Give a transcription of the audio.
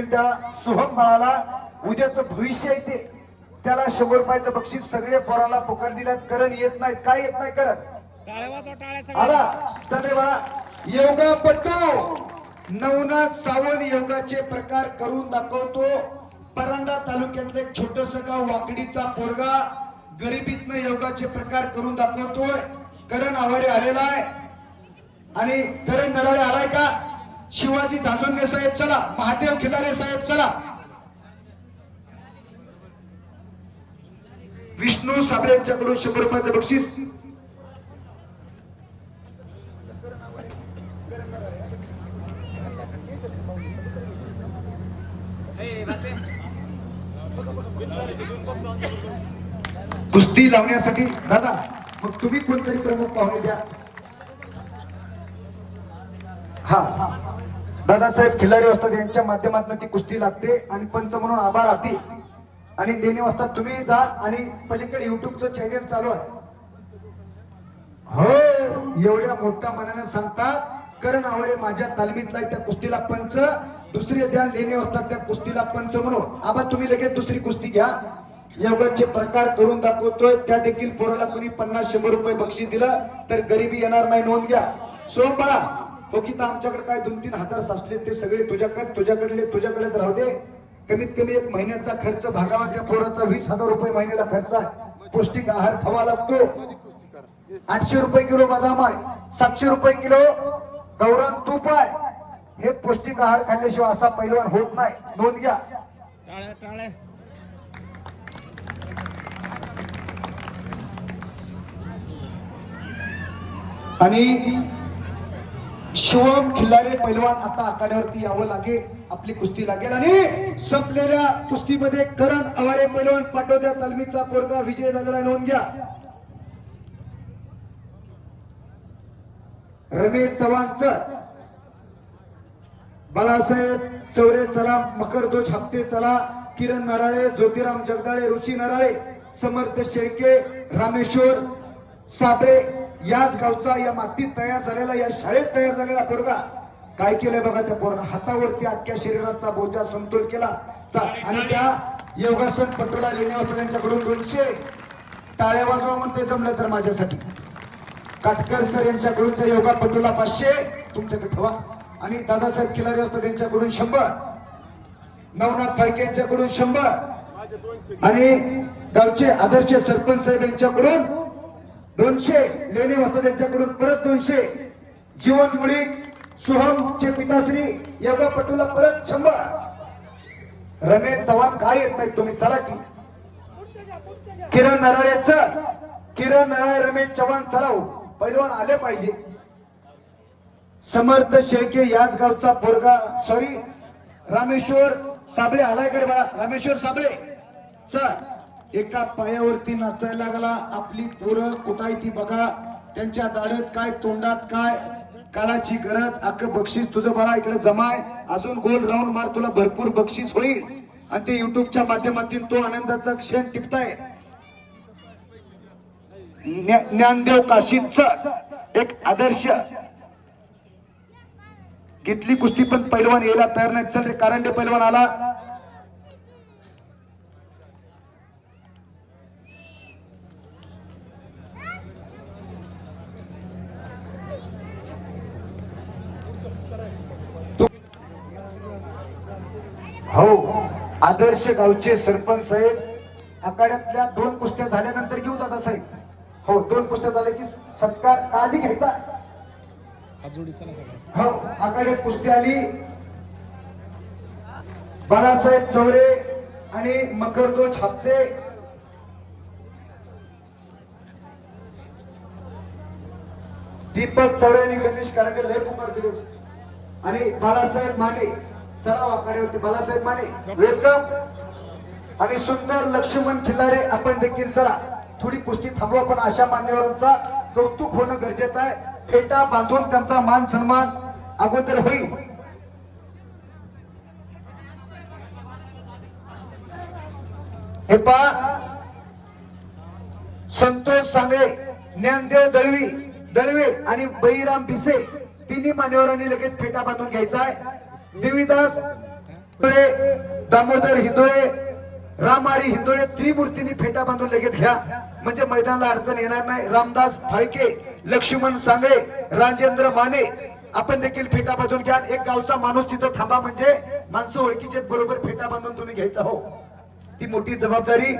देखील त्या सोहम बाळाला उद्याचं भविष्य आहे ते. त्याला शंभर रुपयाचं बक्षीस सगळे पोराला पुकार दिल्यात करण येत नाही काय येत नाही सगळ्या. आला. बाळा. योगा पट्टू. नवनाथ सावंत योगाचे प्रकार करून दाखवतो. परांडा तालुक्यातलं एक छोटस गाव वाकडीचा पोरगा गरिबीतनं योगाचे प्रकार करून दाखवतोय. करण आवारे आलेला आहे. आणि करण नराळे आलाय का? शिवाजी झाजोंगे साहेब चला. महादेव खिलारे साहेब चला. विष्णू साबळे यांच्याकडून शंभर रुपयाचं बक्षीस. कुस्ती लावण्यासाठी दादा मग तुम्ही कोणतरी प्रमुख पाहुणे द्या. हा. दादासाहेब खिल्लारी वस्ताद यांच्या माध्यमातून ती कुस्ती लागते. आणि पंच म्हणून आभार आती आणि लेणी वस्ताद तुम्ही जा आणि पलीकडे युट्यूबचं चॅनेल चालू आहे. हो एवढ्या मोठ्या मनाने सांगतात करण आवरे माझ्या तालमीतला त्या कुस्तीला पंच दुसरी द्या लेणी असतात त्या कुस्तीला पंच म्हणून. आबा तुम्ही लगेच दुसरी कुस्ती घ्या. योगाचे प्रकार करून दाखवतोय. त्या देखील पोराला कुणी पन्नास शंभर रुपये बक्षीस दिलं तर गरिबी येणार नाही नोंद घ्या. सोम पडा की आमच्याकडे काय दोन तीन हजार साचले ते सगळे तुझ्याकडे तुझ्याकडले तुझ्याकडेच राहू दे. कमीत कमी एक महिन्याचा खर्च भागावा त्या पोराचा वीस हजार रुपये महिन्याला खर्च आहे. पौष्टिक आहार खावा लागतो. आठशे रुपये किलो बदाम आहे सातशे रुपये किलो गौरव तूप आहे. हे पौष्टिक आहार खाल्ल्याशिवाय असा पैलवान होत नाही. नोंद घ्या. आणि शिवम खिल्लारे पैलवान आता आखाड्यावरती यावं लागेल आपली कुस्ती लागेल. आणि संपलेल्या कुस्तीमध्ये करण आवारे पैलवान पाठवत्या तालमीचा पोरगा विजय झालेला नोंद घ्या. रमेश चव्हाणचं बाळासाहेब चौरे चला मकरदो छापते चला किरण नराळे ज्योतिराम जगदाळे ऋषी नराळे समर्थ शेळके रामेश्वर साबळे याच गावचा या मातीत तयार झालेला या शाळेत तयार झालेला पोरगा काय केलंय बघा त्या पोरगा हातावरती अख्ख्या शरीराचा बोजा समतोल केला. चा- आणि त्या योगासन पटोला लिहिण्यावर त्यांच्याकडून दोनशे टाळ्या वाजवा म्हणते जमलं तर माझ्यासाठी. काटकर सर यांच्याकडून त्या योगा पटोला पाचशे तुमच्याकडे ठेवा. आणि दादासाहेब खिलारी असतात त्यांच्याकडून शंभर. नवनाथ फाळके यांच्याकडून शंभर. आणि गावचे आदर्श सरपंच साहेब यांच्याकडून दोनशे लेणे वाजता त्यांच्याकडून परत दोनशे. जीवन मुळी सोहमचे पिताश्री योगा पटूला परत शंभर. रमेश चव्हाण काय येत नाही तुम्ही? चला की. किरण नराळेच किरण नराळे रमेश चव्हाण चला हो. पैलवान आले पाहिजे. समर्थ शेळके याच गावचा पोरगा सॉरी रामेश्वर साबळे आलाय करे बाळा रामेश्वर साबळे चल. एका पायावरती नाचायला लागला. आपली पोरं कुठाय ती बघा. त्यांच्या दाढ्यात काय तोंडात काय? काळाची गरज अख्ख बक्षीस तुझं बाळा इकडे जमाय. अजून गोल राऊंड मार तुला भरपूर बक्षीस होईल. आणि ते युट्यूबच्या माध्यमातून तो आनंदाचा क्षण टिपताय. ज्ञानदेव काशीदचं एक आदर्श. घेतली कुस्ती पण पैलवान यायला तयार नाही चल रे कारंडे पैलवान आला. हो. आदर्श गावचे सरपंच साहेब आखाड्यातल्या दोन कुस्त्या झाल्यानंतर घेऊ दादा साहेब. हो दोन कुस्त्या झाल्या की सत्कार काळजी घ्यायचा. हो आखाड्यात कुस्ती आली. बाळासाहेब चौरे आणि मकरदो छापते दीपक चौरे आणि गणेश कारंडे लय पुकार दिले आणि बाळासाहेब माने. चला हो, आखाड्यावरती बालासाहेब माने. वेलकम. आणि सुंदर लक्ष्मण खिल्लारे आपण देखील चला. थोडी कुस्ती थांबवा पण अशा मान्यवरांचा कौतुक होणं गरजेचं आहे. फेटा बांधून त्यांचा मान सन्मान अगोदर होईल. हे पहा. संतोष सांगळे ज्ञानदेव दळवी दळवे आणि बळीराम भिसे तिन्ही मान्यवरांनी लगेच फेटा बांधून घ्यायचा आहे. देवीदास हिंदुळे दामोदर हिंदुळे रामारी हिंदुळे त्रिमूर्तींनी फेटा बांधून लगेच घ्या. म्हणजे मैदानाला अडचण येणार नाही. रामदास फाळके लक्ष्मण सांगळे राजेंद्र माने आपण देखील फेटा बांधून घ्या. एक गावचा माणूस तिथं थांबा म्हणजे माणसं ओळखीचे बरोबर फेटा बांधून तुम्ही घ्यायचा हो. ती मोठी जबाबदारी